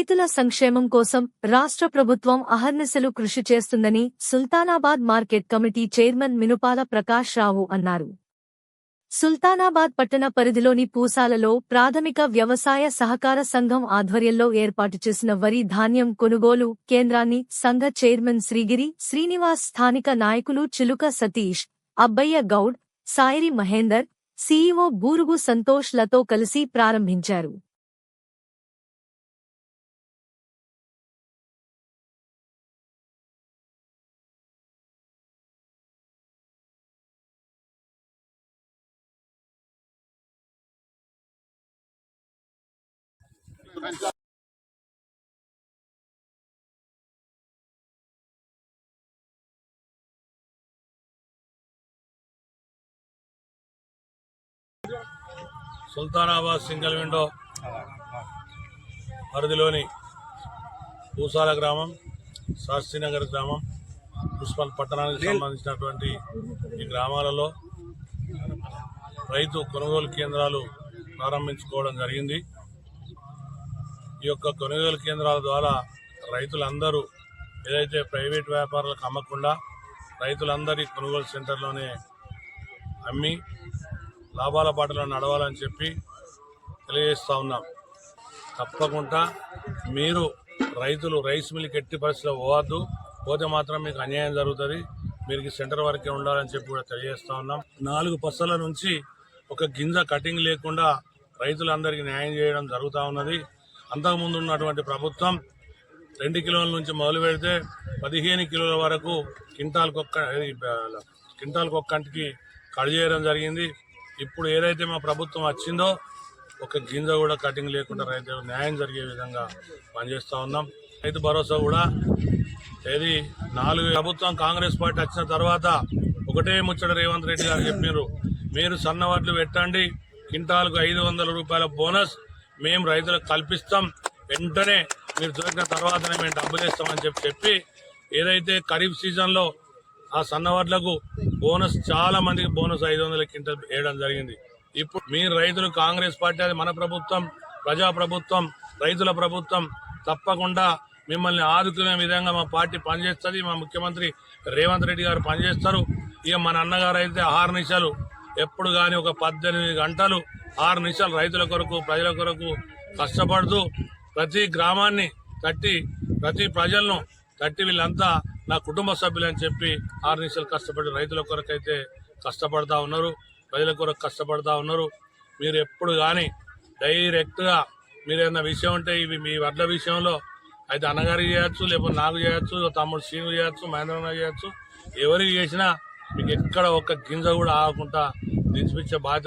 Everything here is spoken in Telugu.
రైతుల సంక్షేమం కోసం రాష్ట్ర ప్రభుత్వం అహర్నిశలు కృషి చేస్తుందని Sultanabad market committee chairman Minupala Prakash Rao అన్నారు. సుల్తానాబాద్ పట్టణ పరిధిలోని పూసాలలో ప్రాథమిక వ్యవసాయ సహకార సంఘం ఆధ్వర్యంలో ఏర్పాటు చేసిన వరి ధాన్యం కొనుగోలు కేంద్రాన్ని సంఘ చైర్మన్ శ్రీగిరి శ్రీనివాస్ స్థానిక నాయకులు చిలుక సతీష్ అబ్బయ్య గౌడ్ సాయిరి మహేందర్ సీఈఓ బూరుగు సంతోష్లతో కలిసి ప్రారంభించారు. సుల్తానాబాద్ సింగిల్ విండో పరిధిలోని పూసాల గ్రామం శాస్త్రీనగర్ గ్రామం మున్సిపల్ పట్టణానికి సంబంధించినటువంటి ఈ గ్రామాలలో రైతు కొనుగోలు కేంద్రాలు ప్రారంభించుకోవడం జరిగింది. ఈ యొక్క కొనుగోలు కేంద్రాల ద్వారా రైతులందరూ ఏదైతే ప్రైవేట్ వ్యాపారులకు అమ్మకుండా రైతులందరి కొనుగోలు సెంటర్లోనే అమ్మి లాభాల బాటలో నడవాలని చెప్పి తెలియజేస్తూ ఉన్నాం. తప్పకుండా మీరు రైతులు రైస్ మిల్కి ఎట్టి పరిస్థితిలో పోవద్దు. పోతే మాత్రం మీకు అన్యాయం జరుగుతుంది. మీరు ఈ సెంటర్ వరకే ఉండాలని చెప్పి కూడా తెలియజేస్తూ ఉన్నాం. నాలుగు పసల నుంచి ఒక గింజ కటింగ్ లేకుండా రైతులందరికీ న్యాయం చేయడం జరుగుతూ ఉన్నది. అంతకుముందు ఉన్నటువంటి ప్రభుత్వం రెండు కిలోల నుంచి మొదలు పెడితే పదిహేను కిలోల వరకు క్వింటాల్కి కొక్క ఇది, ఆ, క్వింటాల్కి కట్ చేయడం జరిగింది. ఇప్పుడు ఏదైతే మా ప్రభుత్వం వచ్చిందో ఒక గింజ కూడా కటింగ్ లేకుండా రైతు న్యాయం జరిగే విధంగా పనిచేస్తూ ఉన్నాం. రైతు భరోసా కూడా ఏది నాలుగు ప్రభుత్వం కాంగ్రెస్ పార్టీ వచ్చిన తర్వాత ఒకటే ముచ్చట రేవంత్ రెడ్డి గారు చెప్పారు మీరు సన్నవాట్లు పెట్టండి క్వింటాల్కు ఐదు వందల రూపాయల బోనస్ మేము రైతులకు కల్పిస్తాం. వెంటనే మీరు దొరికిన తర్వాతనే మేము డబ్బులు ఇస్తామని చెప్పి చెప్పి ఏదైతే ఖరీఫ్ సీజన్లో ఆ సన్నవడ్లకు బోనస్ చాలా మందికి బోనస్ ఐదు వందల క్వింటల్ వేయడం జరిగింది. ఇప్పుడు మీ రైతులు కాంగ్రెస్ పార్టీ అది మన ప్రభుత్వం ప్రజా ప్రభుత్వం రైతుల ప్రభుత్వం తప్పకుండా మిమ్మల్ని ఆదుకునే విధంగా మా పార్టీ పనిచేస్తుంది. మా ముఖ్యమంత్రి రేవంత్ రెడ్డి గారు పనిచేస్తారు. ఇక మన అన్నగారు అయితే ఆహార నిశాలు ఎప్పుడు కానీ ఒక పద్దెనిమిది గంటలు ఆరు నిమిషాలు రైతుల కొరకు ప్రజల కొరకు కష్టపడుతూ ప్రతి గ్రామాన్ని కట్టి ప్రతి ప్రజలను కట్టి వీళ్ళంతా నా కుటుంబ సభ్యులని చెప్పి ఆరు నిమిషాలు కష్టపడి రైతుల కొరకైతే కష్టపడతా ఉన్నారు ప్రజల కొరకు కష్టపడతా ఉన్నారు. మీరు ఎప్పుడు కానీ డైరెక్ట్గా మీరు ఏదైనా విషయం ఉంటే ఇవి మీ వడ్ల విషయంలో అయితే అన్నగారికి చేయొచ్చు లేకపోతే నాకు చేయొచ్చు తమ్ముడు శ్రీను చేయొచ్చు మహేంద్రనాథ్ చేయొచ్చు. ఎవరికి చేసినా మీకు ఎక్కడ ఒక్క గింజ కూడా ఆగకుండా identifica mais